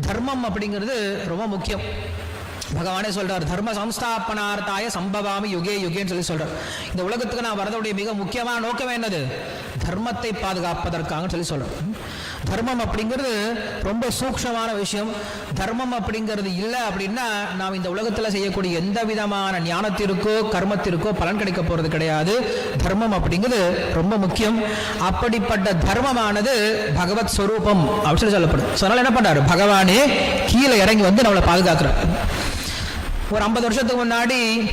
தர்மம் அப்படிங்கிறது ரொம்ப முக்கியம். பகவானே சொல்றார் தர்ம சம்ஸ்தாபனார்த்தாய சம்பவாமி யுகே யுகேன்னு சொல்லி சொல்றார். இந்த உலகத்துக்கு நான் வரதுடைய மிக முக்கியமான நோக்கம் என்னது? தர்மத்தை பாதுகாப்பதற்காக சொல்லி சொல்கிறோம் தர்மம் அப்படிங்கிறது ரொம்ப சூக்ஷமான விஷயம். தர்மம் அப்படிங்கிறது இல்லை அப்படின்னா நாம் இந்த உலகத்தில் செய்யக்கூடிய எந்த விதமான ஞானத்திற்கோ கர்மத்திற்கோ பலன் கிடைக்க போகிறது கிடையாது. தர்மம் அப்படிங்கிறது ரொம்ப முக்கியம். அப்படிப்பட்ட தர்மமானது பகவத் ஸ்வரூபம் அப்படின்னு சொல்லி சொல்லப்படுது So, என்ன பண்ணார் பகவானே கீழே இறங்கி வந்து நம்மளை பாதுகாக்கிறார். ஒரு ஐம்பது வருஷத்துக்கு முன்னாடி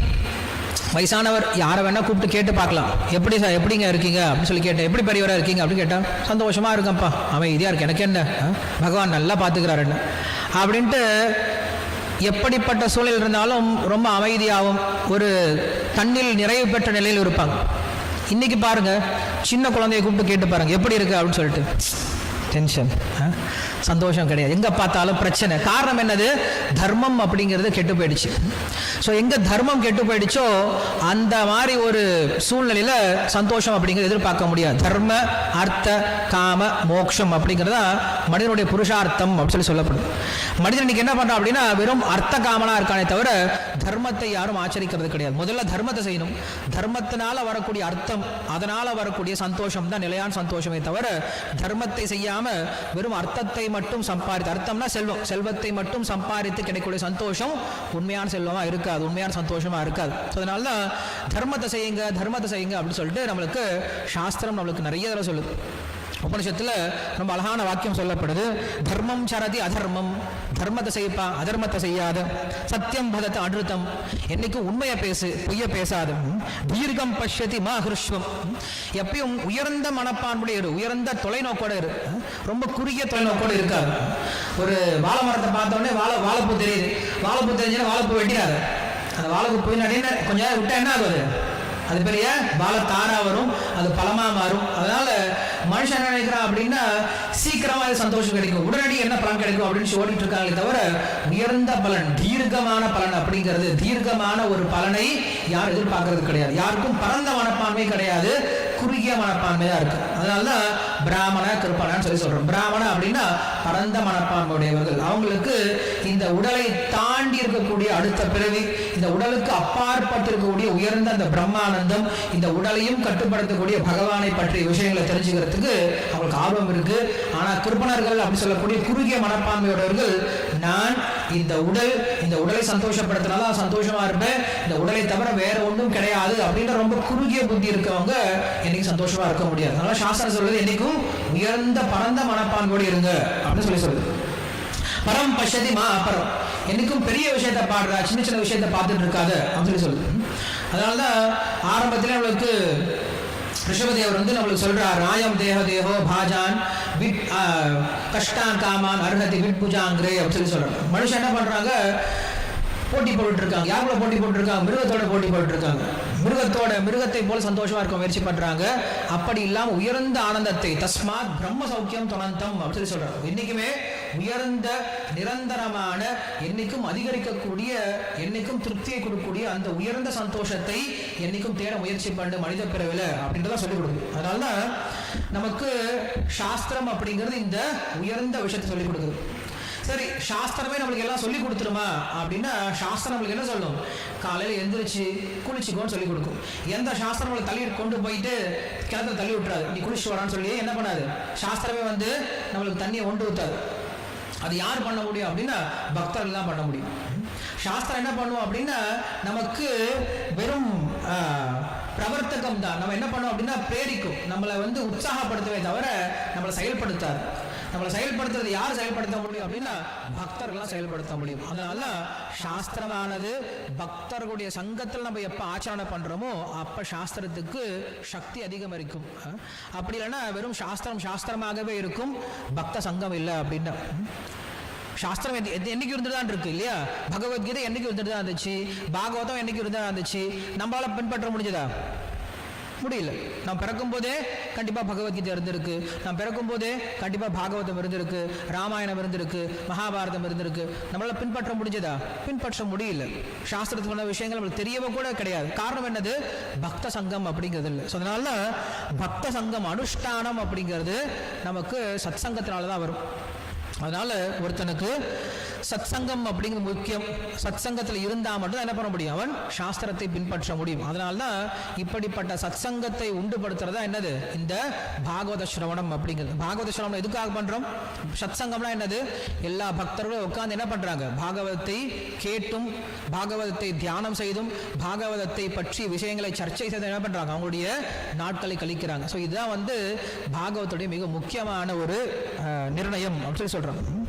வயசானவர் யாரை வேணால் கூப்பிட்டு கேட்டு பார்க்கலாம். எப்படி சார் எப்படிங்க இருக்கீங்க? அப்படின்னு சொல்லி கேட்டேன். எப்படி பெரியவராக இருக்கீங்க? அப்படின்னு கேட்டா சந்தோஷமாக இருக்கேன்ப்பா. அவன் இதாக இருக்கு எனக்கு என்ன? பகவான் நல்லா பார்த்துக்கிறாரு என்ன? அப்படின்ட்டு எப்படிப்பட்ட சூழல் இருந்தாலும் ரொம்ப அமைதியாகவும் ஒரு தண்ணில் நிறைவு பெற்ற நிலையில் இருப்பாங்க. இன்றைக்கி பாருங்க சின்ன குழந்தைய கூப்பிட்டு கேட்டு பாருங்கள் எப்படி இருக்குது அப்படின்னு சொல்லிட்டு. டென்ஷன் சந்தோஷம் கிடையாது. எங்கே பார்த்தாலும் பிரச்சனை. காரணம் என்னது? தர்மம் அப்படிங்கிறது கெட்டு போயிடுச்சு. ஸோ எங்கே தர்மம் கெட்டு போயிடுச்சோ அந்த மாதிரி ஒரு சூழ்நிலையில் சந்தோஷம் அப்படிங்கிறது எதிர்பார்க்க முடியாது. தர்ம அர்த்த காம மோக்ஷம் அப்படிங்கிறது தான் மனிதனுடைய புருஷார்த்தம் அப்படின்னு சொல்லி சொல்லப்படும். மனிதன் இன்னைக்கு என்ன பண்ணுறான் அப்படின்னா வெறும் அர்த்த காமனாக இருக்கானே தவிர தர்மத்தை யாரும் ஆச்சரிக்கிறது கிடையாது. முதல்ல தர்மத்தை செய்யணும். தர்மத்தினால வரக்கூடிய அர்த்தம் அதனால் வரக்கூடிய சந்தோஷம் தான் நிலையான சந்தோஷமே தவிர தர்மத்தை செய்யாமல் செய்யாம வெறும் அர்த்தத்தை மட்டும் சம்பாதித்து அர்த்தம்னா செல்வம். செல்வத்தை மட்டும் சம்பாதித்து கிடைக்கக்கூடிய சந்தோஷம் உண்மையான செல்வமா இருக்காது உண்மையான சந்தோஷமா இருக்காது. ஸோ அதனால தான் தர்மத்தை செய்யுங்க தர்மத்தை செய்யுங்க அப்படின்னு சொல்லிட்டு நம்மளுக்கு சாஸ்திரம் நம்மளுக்கு நிறைய தடவை சொல்லுது. உபனிஷத்தில் ரொம்ப அழகான வாக்கியம் சொல்லப்படுது. தர்மம் சரதி அதர்மம். தர்மத்தை செய்ப்பா அதர்மத்தை செய்யாத. சத்தியம் பதத்தை அனுத்தம் என்னைக்கும் உண்மையை பேசு பொய்ய பேசாத தீர்க்கம் பஷ்யதி மா ஹிருஷ்வம் எப்பயும் உயர்ந்த மனப்பான்புடைய இரு உயர்ந்த தொலைநோக்கோட இரு. ரொம்ப குறுகிய தொலைநோக்கோடு இருக்காது. ஒரு வாழை மரத்தை பார்த்தோடனே வாழை வாழைப்பூ தெரியுது. வாழைப்பூ தெரிஞ்சுன்னா வாழைப்பூ வெட்டிடாது. அந்த வாழைப்பூ போய் நடின கொஞ்சம் நேரம் விட்டா என்ன ஆகுது? அது பெரிய பால தாரா வரும் அது பழமா மாறும். அதனால மனுஷன் என்ன நினைக்கிறான் அப்படின்னா சீக்கிரமா அது சந்தோஷம் கிடைக்கும். உடனடி என்ன பலன் கிடைக்கும் அப்படின்னு ஓடிட்டு இருக்காங்களே தவிர உயர்ந்த பலன் தீர்க்கமான பலன் அப்படிங்கிறது தீர்க்கமான ஒரு பலனை யார் எதிர்பார்க்கறது கிடையாது. யாருக்கும் பரந்த மனப்பான்மை கிடையாது. குறுகிய மனப்பான்மை தான் இருக்கு அதனாலதான் பிராமண கிருப்பணன்னு சொல்லி சொல்றோம். பிராமண அப்படின்னா பரந்த மனப்பான்மை உடையவர்கள் அவங்களுக்கு இந்த உடலை தாண்டி இருக்கக்கூடிய அடுத்த பிறவி இந்த உடலுக்கு அப்பாற்பட்டு இருக்கக்கூடிய உயர்ந்த அந்த பிரம்மானந்தம் இந்த உடலையும் கட்டுப்படுத்தக்கூடிய பகவானை பற்றிய விஷயங்களை தெரிஞ்சுக்கிறதுக்கு அவங்களுக்கு ஆர்வம் இருக்கு. ஆனா கிருப்பணர்கள் அப்படி சொல்லக்கூடிய குறுகிய மனப்பான்மையுடையவர்கள் நான் இந்த உடல் இந்த உடலை சந்தோஷப்படுத்தினாதான் சந்தோஷமா இருப்பேன். இந்த உடலை தவிர வேற ஒன்றும் கிடையாது அப்படின்ற ரொம்ப குறுகிய புத்தி இருக்கவங்க என்னைக்கு சந்தோஷமா இருக்க முடியாது. அதனால சாஸ்திரம் சொல்றது என்னைக்கும் உயர்ந்த பரந்த மனப்பான்மையோடு இருங்க அப்படின்னு சொல்லி சொல்லுது. பரம் பசதி மா அபரம். என்னைக்கும் பெரிய விஷயத்தை பாடுறா சின்ன சின்ன விஷயத்த பார்த்துட்டு இருக்காது அப்படின்னு சொல்லி சொல்லுது. அதனாலதான் ஆரம்பத்திலே நம்மளுக்கு ரிஷபதேவர் வந்து நம்மளுக்கு சொல்றார் ராயம் தேக தேகோ பாஜான். கஷ்டான் காமான் அருணதி விட்புஜாங்கிறே அப்படின்னு சொல்லி சொல்கிறாங்க மனுஷன் என்ன பண்ணுறாங்க போட்டி போட்டுட்டு இருக்காங்க யாருக்குள்ள போட்டி போட்டுருக்காங்க? மிருகத்தோட போட்டி போட்டுருக்காங்க. மிருகத்தோட மிருகத்தை போல சந்தோஷமா இருக்க முயற்சி பண்றாங்க. அப்படி இல்லாம உயர்ந்த ஆனந்தத்தை தஸ்மாத் பிரம்ம சௌக்கியம் தொனந்தம் அப்படின்னு சொல்லி சொல்றாங்க. என்றைக்குமே உயர்ந்த நிரந்தரமான என்னைக்கும் அதிகரிக்கக்கூடிய என்னைக்கும் திருப்தியை கொடுக்கக்கூடிய அந்த உயர்ந்த சந்தோஷத்தை என்னைக்கும் தேட முயற்சி பண்ணு மனித பிறவில அப்படின்றத சொல்லிக் கொடுக்குது. அதனால நமக்கு சாஸ்திரம் அப்படிங்கிறது இந்த உயர்ந்த விஷயத்தை சொல்லிக் கொடுக்குது. சரி சாஸ்திரமே நம்மளுக்கு எல்லாம் சொல்லி கொடுத்துருமா? அப்படின்னா சாஸ்திரம் நம்மளுக்கு என்ன சொல்லணும் காலையில் எந்திரிச்சு குளிச்சுக்கோன்னு சொல்லி கொடுக்கும். எந்த சாஸ்திரம் நம்மளை தள்ளி கொண்டு போயிட்டு கிணத்துல தள்ளி விட்டுறாது. நீ குளிச்சு வரான்னு சொல்லி என்ன பண்ணாது? சாஸ்திரமே வந்து நம்மளுக்கு தண்ணியை ஒன்று ஊற்றாது அது யார் பண்ண முடியும் அப்படின்னா பக்தர்கள் தான் பண்ண முடியும். சாஸ்திரம் என்ன பண்ணுவோம் அப்படின்னா நமக்கு வெறும் பிரவர்த்தகம் தான். நம்ம என்ன பண்ணுவோம் அப்படின்னா பிரேரிக்கும் நம்மளை வந்து உற்சாகப்படுத்தவே தவிர நம்மளை செயல்படுத்தாது. நம்மளை செயல்படுத்துறது யார் செயல்படுத்த முடியும் அப்படின்னா பக்தர்கள்லாம் செயல்படுத்த முடியும். அதனால சாஸ்திரமானது பக்தர்களுடைய சங்கத்தில் நம்ம எப்போ ஆச்சரணை பண்ணுறோமோ அப்போ சாஸ்திரத்துக்கு சக்தி அதிகம் இருக்கும். அப்படி இல்லைன்னா வெறும் சாஸ்திரம் சாஸ்திரமாகவே இருக்கும் பக்த சங்கம் இல்லை அப்படின்னா. சாஸ்திரம் எது- என்றைக்கு என்னைக்கு இருந்துட்டு தான் இருக்கு இல்லையா? பகவத்கீதை என்னைக்கு இருந்துட்டு தான் இருந்துச்சு? பாகவதம் என்னைக்கு இருந்துட்டு தான் இருந்துச்சு? நம்மளால பின்பற்ற முடிஞ்சதா? முடியல. நான் பிறக்கும் போதே கண்டிப்பாக பகவத்கீதை இருந்திருக்கு. நான் பிறக்கும் போதே கண்டிப்பாக பாகவதம் இருந்திருக்கு. ராமாயணம் இருந்திருக்கு. மகாபாரதம் இருந்திருக்கு. நம்மளால் பின்பற்ற முடிஞ்சதா? பின்பற்ற முடியல. சாஸ்திரத்துக்கான விஷயங்கள் நம்மளுக்கு தெரியவே கூட கிடையாது. காரணம் என்னது? பக்த சங்கம் அப்படிங்கிறது இல்லை. ஸோ அதனால பக்த சங்கம் அனுஷ்டானம் அப்படிங்கிறது நமக்கு சத் சங்கத்தினால தான் வரும். அதனால ஒருத்தனுக்கு சத்சங்கம் அப்படிங்கிறது முக்கியம் சத்சங்கத்தில் இருந்தால் மட்டும்தான் என்ன பண்ண முடியும்? அவன் சாஸ்திரத்தை பின்பற்ற முடியும். அதனால தான் இப்படிப்பட்ட சத்சங்கத்தை உண்டுபடுத்துறதா என்னது? இந்த பாகவத சிரவணம் அப்படிங்கிறது. பாகவத சிரவணம் எதுக்காக பண்ணுறோம் சத்சங்கம்னா என்னது? எல்லா பக்தர்களும் உட்காந்து என்ன பண்ணுறாங்க பாகவதத்தை கேட்டும் பாகவதத்தை தியானம் செய்தும் பாகவதத்தை பற்றி விஷயங்களை சர்ச்சை செய்து என்ன பண்ணுறாங்க அவங்களுடைய நாட்களை கழிக்கிறாங்க. ஸோ இதுதான் வந்து பாகவத்துடைய மிக முக்கியமான ஒரு நிர்ணயம் அப்படின்னு சொல்லி சொல்றோம்